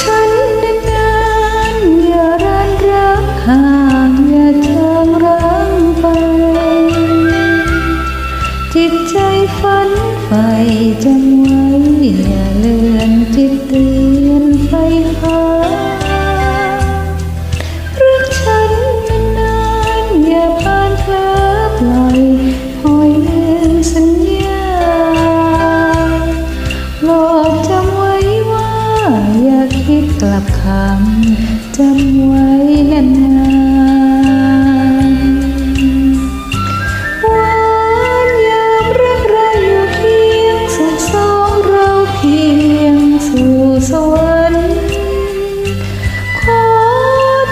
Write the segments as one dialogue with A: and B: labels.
A: ฉันนานๆอย่ารันรักห่างอย่าจางร้างไป จิตใจฝันใฝ่จำไว้อย่าเลือนจิตเตือนไฟฟ้า กลับคำจำไว้นานหวานยามรักเราอยู่เคียงสุขสองเราเพียงสู่สวรรค์ขอ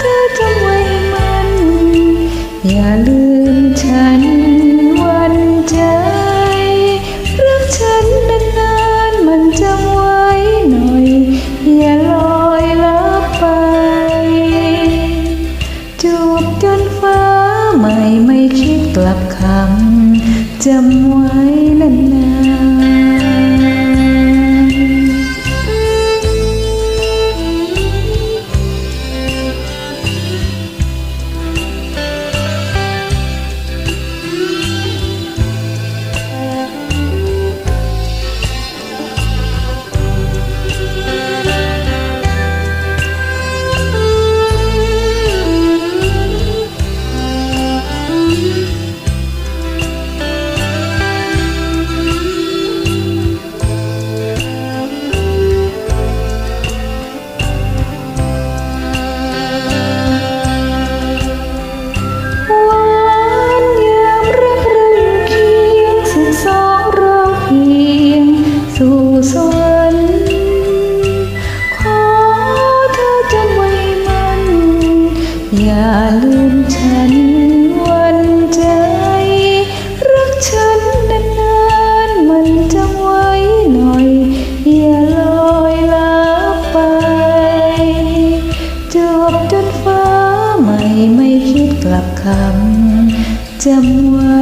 A: เธอจำไว้มัน อย่าลืม กลับคำจำไว้นาน อย่าลืมฉันวันใจ รักฉันนานๆมันจำไว้หน่อย อย่าลอยลับไปจบจนฟ้าใหม่ไม่คิดกลับคำจำไว้